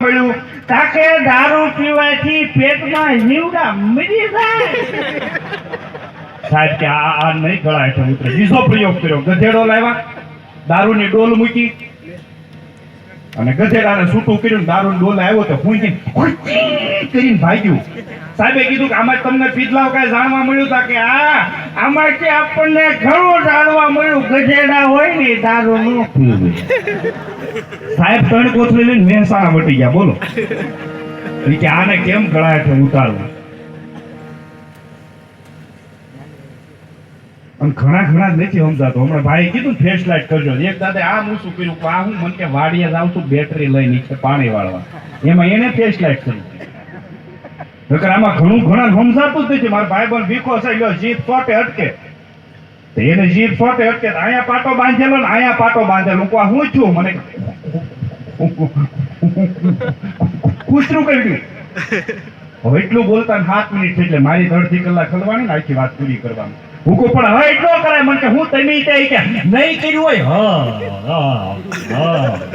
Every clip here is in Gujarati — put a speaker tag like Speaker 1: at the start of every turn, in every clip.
Speaker 1: પડ્યું તાકે દારૂ પીવાથી પેટમાં જીવડા મરી જાય. સાહેબ, કે આ આ નહીં ગળાય તો મિત્ર. બીજો પ્રયોગ કર્યો. ગધેડો લાવ્યા, દારૂની ડોલ મૂકી અને ગધેડાને છૂટું કર્યું દારૂની ડોલ આવ્યો તો હું કરીને ભાગ્યું. સાહેબે કીધું કે આમાં તમને પીતલાવ કાંઈ જાણવા મળ્યું તા કે આ કે આપણને ઘણું જાણવા મળ્યું ગજેડા હોય ને દારૂ સાહેબ ત્રણ કોથળી લઈને મહેસાણા મટી ગયા, બોલો. કે આને કેમ ગળાય છે ઉતારવું અને ઘણા ઘણા નથી સમજાતો. હમણાં ભાઈ કીધું ફેસ લાઇટ કરજો. એક દાદા આ હું શું કર્યું આ હું, મને કે વાડીએ જાઉં છું બેટરી લઈ નીચે પાણી વાળવા. એમાં એને ફેસ લાઇટ કરી. નકર આમાં ઘણું ઘણા સમજાતું નથી મારો ભાઈ બંધ ભીખો છે લ્યો જીત ફોટે અટકે એને જીત ફોટે અટકે અહીંયા પાટો બાંધેલો ને અહીંયા પાટો બાંધેલો હું આ હું છું મને કૂતરું કર્યું હવે એટલું બોલતા સાત મિનિટ એટલે મારી અડધી કલાક ખલવાની ને આખી વાત પૂરી કરવાની હું કહું, પણ હવે એટલો કરાય મને કે હું તમે કે નહીં કર્યું હોય હા હા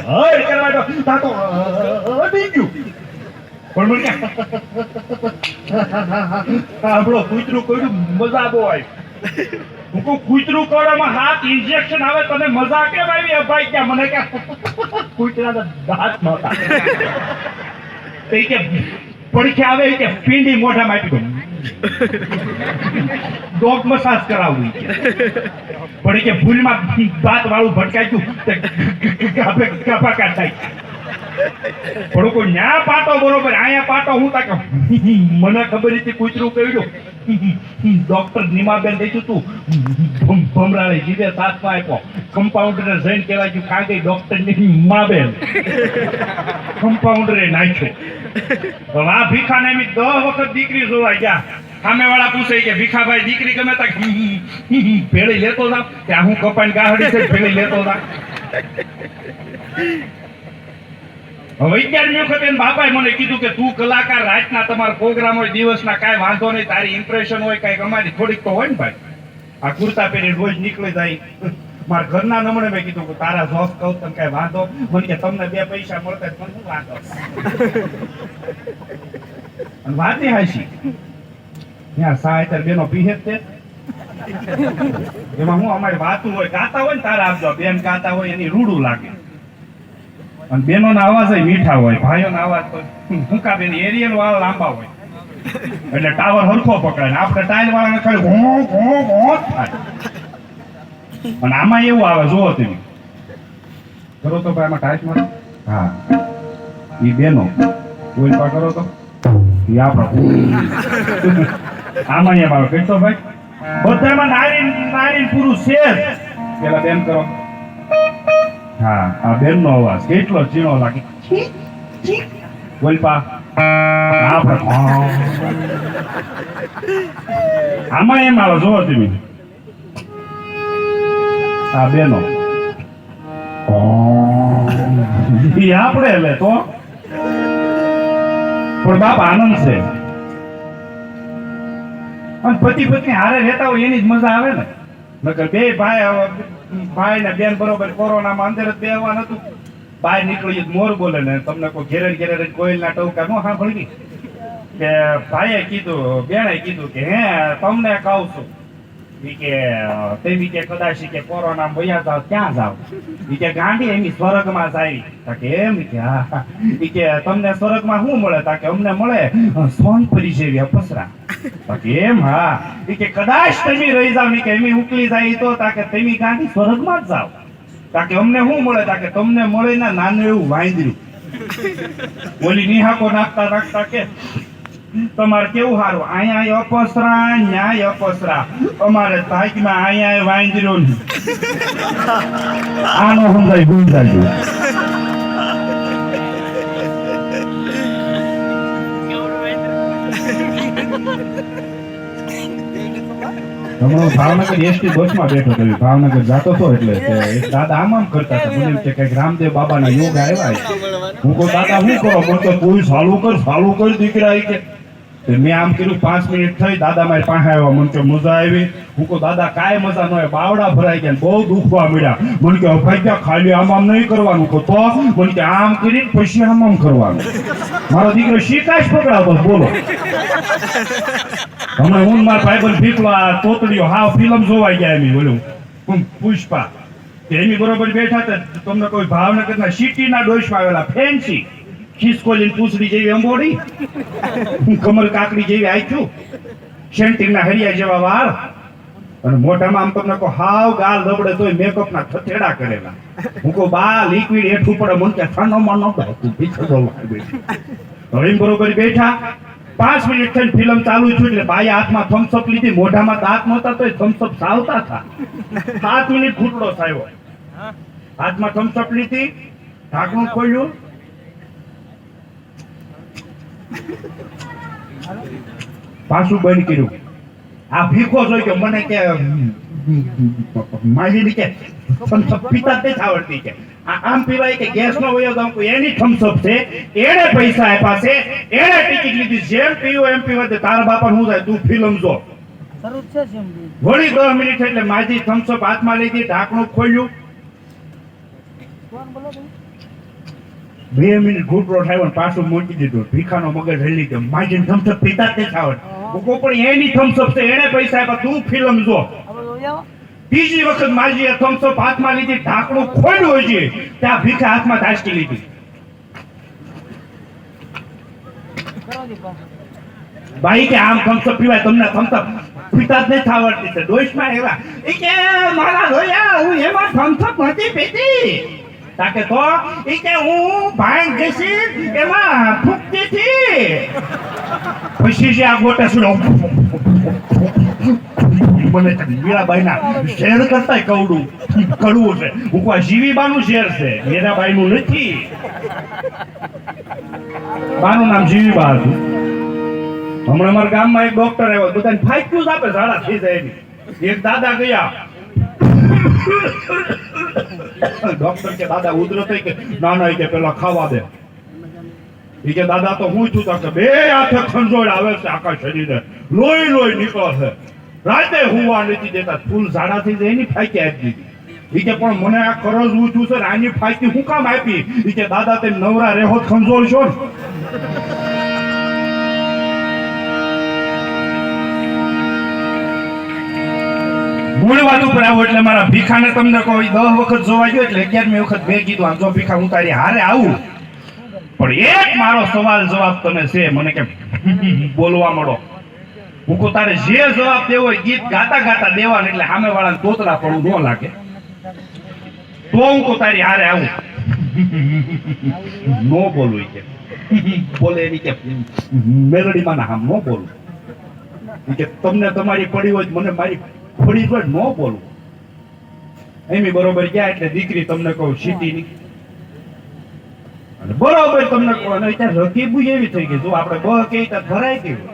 Speaker 1: હા કરવા તા અડી ગયું આપણો કૂતરું કર્યું મજા બહુ આવી. કૂતરું કોડામાં હાથ ઇન્જેક્શન આવે, તને મજા કેમ આવી? ભાઈ ક્યાં મને કે કૂતરા દાંત નહોતા તો કે, પડખે આવે કે, પીંડી મોઢામાં આપી દઉં ડોગ મસાજ કરાવવું પણ ભૂલમાં દાંત વાળું ભટકાયું તે ગાભે ગાભા કાઢાય પણ કોઈ ન્યા પાટો બરોબર આયા પાટો હું તાકે મને ખબર હતી કૂતરું કહ્યું ડોક્ટર નીમાબેન દઈશું તું ભમરાળે જીવે સાતમાં આપ્યો. કમ્પાઉન્ડરને જઈને કહેવાય કે કાંઈ ડોક્ટરની માબેન કમ્પાઉન્ડરે નાખ્યો. હવે આ ભીખાને એમ દસ વખત દીકરી જોવા ગયા. સામે વાળા પૂછે કે, ભીખાભાઈ, દીકરી ગમે તા ભેળી લેતો થા કે હું કપાઈને ગાહડી છે ભેળી લેતો જા હવે અગિયારમી બાપાએ મને કીધું કે તું કલાકાર રાતના તમારા પ્રોગ્રામ હોય, દિવસના કાંઈ વાંધો નહીં, તારી વાંધો? તમને બે પૈસા મળતા વાંધો? અને વાત નહીં હાચી. ત્યાં બેનો પીહે તે એમાં હું અમારી વાતું હોય, ગાતા હોય ને તારા આપજો બેન ગાતા હોય, એની રૂડું લાગે. અને બેનોના અવાજ મીઠા હોય, ભાઈઓના અવાજ તો ટૂંકા બેન એરિયલ વાળા લાંબા હોય. એટલે ટાવર હરખો પકડાય ને આપણે ટાઈલ વાળાને ખાલી ઘો ઘો ઘો થાય. અને આમાં એવું આવે, જુઓ તમે. કરો તો ભાઈ આમાં ટાઈટ મારો. હા. એ બેનો. કોઈ પા કરો તો. એ આપણો આમાં એમ આવે કહેતો ભાઈ. બધામાં નારી નારી પુરુષ છે. પેલા બેન કરો. હા, આ બેન નો અવાજ. કેટલો ઝીણો લાગે. બોલપા. આમાં એમ આવે જોવો તમે. આ બેનો. એ આપણે એટલે તો. પણ બાપ આનંદ છે. અને પતિ પત્ની હારે રહેતા હોય એની જ મજા આવે ને. નકર બે ભાઈ ભાઈ ને બેન બરોબર કોરોનામાં અંદર જ બેવા નતું બહાર નીકળી મોર બોલે ને તમને કોઈ ઘેરે ઘેરે કોઈલ ના ટવકા નો સાંભળી કે ભાઈએ કીધું, બેણે કીધું કે, હે, તમને કહું છું. કે તેવી કે કદાચ કે કોરોના ભયા જાવ, ક્યાં જાવ? ઈ કે ગાંડી એની સ્વર્ગમાં જાય કે, એમ? કે, હા. ઈ કે, તમને સ્વર્ગમાં શું મળે? તા કે, અમને મળે સોન સોનપરી જેવી કે એમ, હા. કે કદાચ તમે રહી જાવ કે એમી ઉકલી જાય તો, તાકે તમે ગાંધી સ્વર્ગમાં જ જાવ. તાકે અમને શું મળે? તાકે તમને મળે ના નાનું એવું વાંદર્યું ઓલી નિહાકો નાખતા નાખતા કે, તમારે કેવું સારું અહીંયા અપસરા, ન્યાય અપસરા. અમારે તાકીમાં અહીંયા વાંદરો ને આનો સમજાય ગુંજાજો હમણાં ભાવનગર એસટી બસમાં બેઠો હતો ભાવનગર જાતો હતો એટલે દાદા આમ આમ કરતા હતા. મને કે કંઈક રામદેવ બાબાના યોગ આવ્યા હું કહું, દાદા શું કરો? મને કોઈ સાલું કર સાલું કર દીકરા કે. મેં આમ કર્યું પાંચ મિનિટ થઈ, દાદા મારી પાસે આવ્યા. મને કે મજા આવી? હું કહું, દાદા, કાંઈ મજા ન બાવડા ભરાઈ ગયા બહુ દુખવા મળ્યા મને કે અભાઈ ખાલી આમ આમ નહીં કરવાનું. કહું, તો? મને કે આમ કરીને પછી આમ આમ કરવાનું. મારો દીકરો શીખાશ પકડાવતો બોલો. હમણાં હું મારા ભાઈબંધ આ તોતડીઓ હા ફિલ્મ જોવા ગયા એમ બોલું. પુષ્પા. એની બરોબર બેઠા હતા, તમને કોઈ ભાવનગરના સિટીના ડોશમાં આવેલા ફેન્સી. ખિસકોલી પૂછડી જેવી અંબોડી કમલ કાકડી જેવી આંખ્યું સેન્ટિંગના હરિયા જેવા વાળ. અને મોઢામાં આમ તમને કહો, હાવ ગાલ દબડે તોય મેકઅપના થથેડા કરેલા. હું કહું, બા લિક્વિડ હેઠું પડે, મને કે ઠંડો માં ન ભાવતું પીછો હવે બરોબર બેઠા. પાંચ મિનિટ થઈને ફિલ્મ ચાલુ થયું એટલે ભાઈ હાથમાં થમ્સઅપ લીધી, મોઢામાં દાંત નહોતા તોય થમ્સઅપ સાવતા હતા સાત મિનિટ ઘૂંટડો થયો હાથમાં થમ્સઅપ લીધી, ઢાંકણું ખોલ્યું. પાછું બંધ કર્યું. આ ભીખો જોઈ કે મને કે માજી કે થમ્સઅપ પીતા તે આવડતી કે. આમ પીવાય કે ગેસ નો વયો તો એની થમસપ છે? એણે પૈસા આપ્યા છે? એણે ટિકિટ લીધી. જેમ પીવો એમ પીવા તારા બાપા હું જાય તું ફિલ્મ જો. વળી દસ મિનિટ એટલે માજી થમસપ હાથમાં લીધી ઢાંકણું ખોલ્યું? બે મિનિટ ઘૂંટરો ને પાછું મૂકી દીધું. ભીખાનો મગજ હલી ગયો. માજીને થમસપ પીતા તે ખાવડ આવડતું. પણ એની થમસપ છે. એને પૈસા આપ્યા તું ફિલ્મ જો? બીજી વખત માજીએ થમસપ હાથમાં લીધી. ઢાંકણું ખોલ્યું છે ત્યાં ભીખા હાથમાં ધાસકી લીધી. ભાઈ કે આમ થમસપ પીવાય તમને થમસપ પીતા જ નથી આવડતી છે. દોષમાં એવા એ કે મારા રોયા હું એમાં થમસપ નથી પીતી. તાકે તો ઈ હું ભાંગ ઘસી એમાં ફૂકતી થી પછી જે આ ગોટા સુડો મને મીરાબાઈના શેર કરતા કવડું, કડવું છે. હું કોઈ જીવીબાનું શેર છે. મીરાબાઈનું નથી. બાનું નામ જીવીબા હતું. હમણાં અમારા ગામમાં એક ડોક્ટર આવ્યો. બધાને ફાઈટ જ આપે, ઝાડા થઈ જાય એક દાદા ગયા. ડોક્ટર કે દાદા ઉધરસ કે ના ના કે પેલા ખાવા દે. એ કે દાદા તો હું છું કે બે હાથે ખંજોળ આવે છે આખા શરીરે. લોહી લોહી નીકળે છે. રાતે હુવા નથી દેતા. ફૂલ ઝાડા થઈ જાય એની ફાઈકી આપી દીધી. કે પણ મને આ કરજ ઊંચું છે આની ફાઈકી હું કામ આપી? એ કે દાદા તે નવરા રેહો ખંજોળ છો મૂળ પણ એટલે મારા ભીખાને તમને કોઈ દસ વખત જોવા ગયો એટલે અગિયારમી વખત મેં કીધું, આમ જો ભીખા હું તારી હારે આવું. પણ એક મારો સવાલ જવાબ તને છે, મને કે બોલવા મળો. હું કહું, તારે જે જવાબ દેવો હોય ગીત ગાતા ગાતા દેવાનું એટલે સામે વાળાને તોતરા પડવું ન લાગે. તો હું તારી હારે આવું. નો બોલું કે. બોલે એની કે મેલડીમાં ના આમ નો બોલું કે, તમને તમારી પડી હોય મને મારી પડી વાર ન બોલવું. એમી બરોબર ગયા એટલે દીકરી તમને કહું સીટીની અને બરોબર તમને કહું અને અત્યારે રકીબુ એવી થઈ ગઈ. જો આપણે બ કે ત્યાં ભરાઈ ગયું.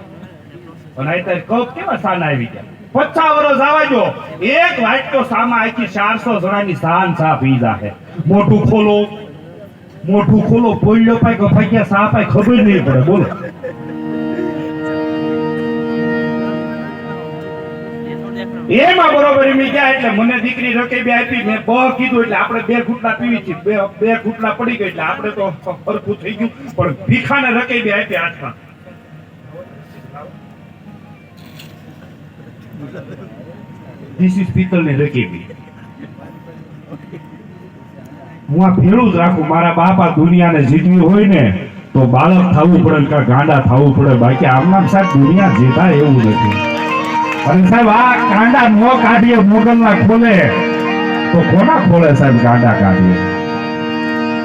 Speaker 1: અને અત્યારે કપ કેવા સાના આવી ગયા? પચાસ વર્ષ આવવા જો એક વાટકો સામા આખી ચારસો જણાની સાન સા પી જાહે. મોટું ખોલો. મોટું ખોલો પોઈલો પાય કે ગયા સા પાય ખબર નહીં પડે બોલો. એમાં બરોબર એમ ગયા એટલે મને દીકરી રકેબી આપી, મેં બ કીધું એટલે આપણે બે ઘૂંટલા પીવી છે બે બે ઘૂંટલા પડી ગઈ એટલે આપણે તો સરખું થઈ ગયું. પણ ભીખાને રકેબી આપી હાથમાં. ધીસ ઇઝ પિત્તળની રકેબી હું આ ભેળું જ રાખું. મારા બાપા દુનિયાને જીતવી હોય ને, તો બાળક થવું પડે કે ગાંડા થવું પડે. બાકી આમનામ સાહેબ દુનિયા જીતા એવું નથી. અને સાહેબ આ કાંડા નો કાઢીએ મોગલના ખોલે. તો કોના ખોલે સાહેબ કાંડા કાઢીએ?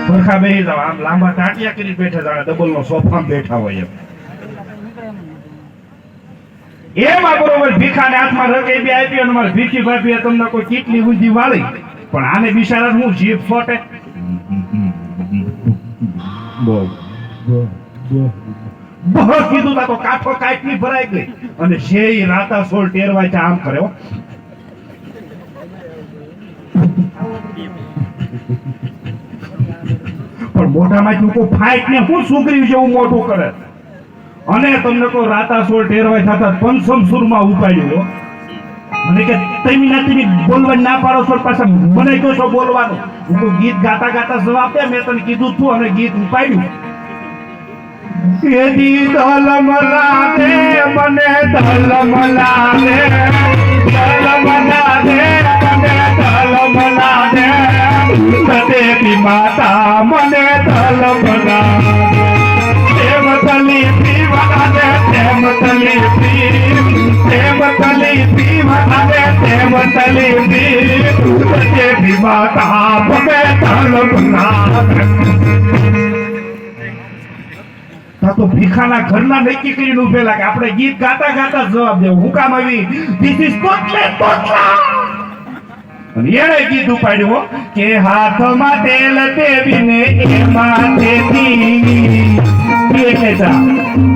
Speaker 1: પરખા બે આમ લાંબા ટાટિયા કરી બેઠા જાણે ડબલ નો સોફામાં બેઠા હોય એમ.
Speaker 2: એમ
Speaker 1: બરોબર ભીખાને હાથમાં રકેબી આપી અને મારે ભીખી ભાભી તમને કોઈ કેટલી ઊંધી વાળી? પણ આને બિચારા હું જીભ ફોટે? બોલ. બહુ કીધું તા કાઠો કાટની ભરાઈ ગઈ. અને જે રાતા સોળ ટેરવાય છે, આમ કર્યો પણ મોઢામાં ચૂકો ફાઈટ ને હું સુકરી જેવું મોટું કરે? અને તમને તો રાતા સોળ ટેરવાય થતા પંચમ સુરમાં ઉપાડ્યું. મને કે તમે ના તમે બોલવા ના પાડો છો, પાછા મને કહો છો બોલવાનું. હું ગીત ગાતા ગાતા જવાબ દે, મેં તને કીધું તું, અને ગીત ઉપાડ્યું. એદી દલમલા દે મને દલમલા દે દલમલા દે મને દલમલા દે સદેવી માતા મને દલમલા દેવ તલી પીવા દે દેવ તલી પી દેવ તલી પીવા દે દેવ તલી પી સદેવી માતા મને દલમલા દે તા તો ભીખાના ઘરના નક્કી કરીને ઉભેલા કે આપણે ગીત ગાતા ગાતા જવાબ દેવો. હું કામ આવી? ધીસ ઇઝ પોટલા અને એણે ગીત ઉપાડ્યું કે હાથમાં તેલ તેવીને એમાં તેથી એટલે જા,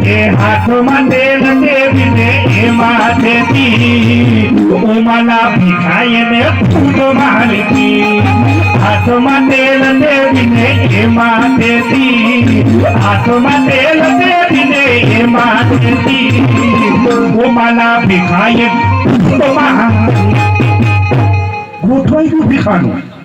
Speaker 1: કે હાથમાં તેલ તેવીને એમાં તેથી ઉમાના ભીખાઈને ફૂટ મારતી હાથમાં તેલ દેવીને એમાં તેથી હાથમાં તેલ દેવીને એમાં તેથી ઉમાના ભીખાઈ ગોઠવાઈ ગયું ભીખાનું તા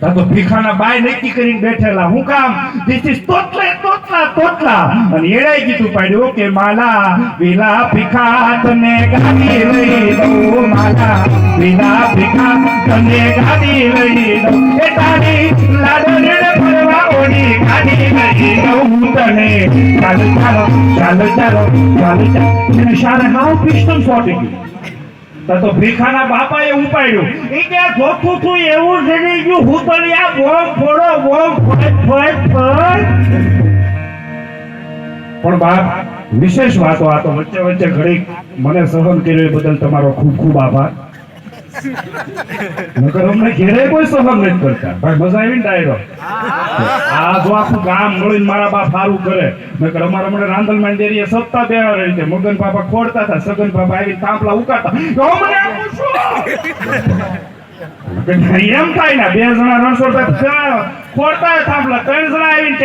Speaker 1: તો ભીખાના બાય નક્કી કરીને બેઠેલા. હું કામ? ધીસ ઇઝ તોતલે, તોતલા તોતલા. અને એડાઈ કીધું પાડ્યું. કે માલા, વિલા ભીખા તને ગાડી લઈ દઉં, માલા. વિલા ભીખા તને ગાડી લઈ દઉં. એ તારી લાડો રેડે ફરવા ઓડી ગાડી લઈ દઉં હું તને. ચાલો ચાલો ચાલો ચાલો ચાલો ચાલો. એને શારે હાવ પિસ્ટલ ફોટી ગયું. તા ભીખાના બાપાએ ઉપાડ્યું. એ કે જોખું છું એવું જડી ગયું. હું તો આ બોમ ફોડો બોમ ફોડ ફોડ ફોડ. પણ બાપ, વિશેષ વાતો આ તો વચ્ચે વચ્ચે ઘડી મને સહન કર્યો એ બદલ તમારો ખૂબ ખૂબ આભાર. અમને અમારા મને રાંદલમાં ડેરીએ સત્તા મગન બાપા ખોડતા હતા, સગન બાપા આવી તાંપલા ઉકાતા. અમને એમ થાય ને, બે જણા રણસો ચા- ખોડતા થાંભલા. ત્રણ જણા આવીને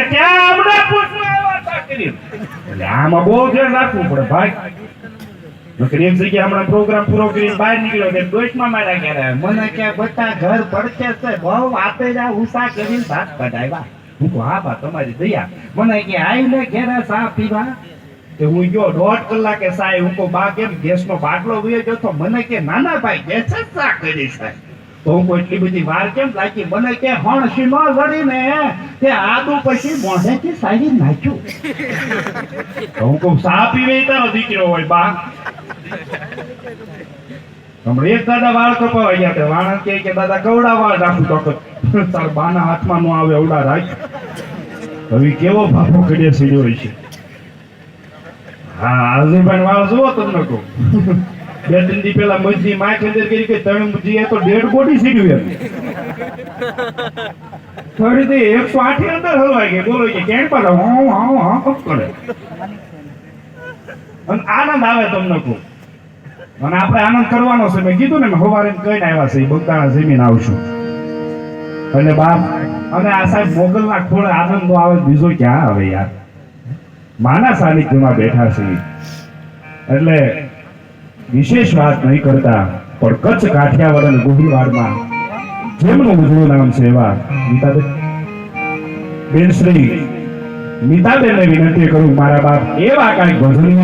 Speaker 1: અમને આમાં બહુ ધ્યાન રાખવું પડે. ભાઈ નકર એક જગ્યાએ હમણાં પ્રોગ્રામ પૂરો કરીને બહાર નીકળ્યો કે ડોઈટમાં માર્યા ક્યારે મને કે બધા ઘર પડકે છે. બહુ વાતે જ ઉષા કરીને ભાત કઢાવ્યા હું કહું હા બા તમારી દયા. મને કે આવીને ઘેરે ચા પીવા. કે હું ગયો દોઢ કલાકે સાહેબ હું કહું બા કેમ ગેસનો બાટલો વયો ગયો તો? મને કે નાના ભાઈ ગેસ જ કરી સાહેબ તો હું એટલી બધી વાર કેમ લાગી? મને કે હણસી નો વળીને તે આદુ પછી મોઢેથી સારી નાખ્યું. હું કહું સા પીવે તારો દીકરો હોય બા. હમણાં દાદા એકસો આઠ અંદર હલવાઈ કેમ પાડો? હા હા હા કરે. અને આનંદ આવે તમને કહું. અને આપણે આનંદ કરવાનો છે. મેં કીધું ને મેં સવારે કહીને આવ્યા છે બગદાણા જમીન આવશું. એટલે બાપ અને આ સાહેબ મોગલના ખોળે આનંદ આવે, બીજો ક્યાં આવે યાર? માના સાનિધ્યમાં બેઠા છે. એટલે વિશેષ વાત નહીં કરતા, પણ કચ્છ કાઠિયાવાડ અને ગુહીવાડમાં જેમનું ઉજળું નામ છે એવા ગીતાબેન. બેન શ્રી નીતાબેનને વિનંતી કરું, મારા બાપ, એવા કાંઈક ભજનિયા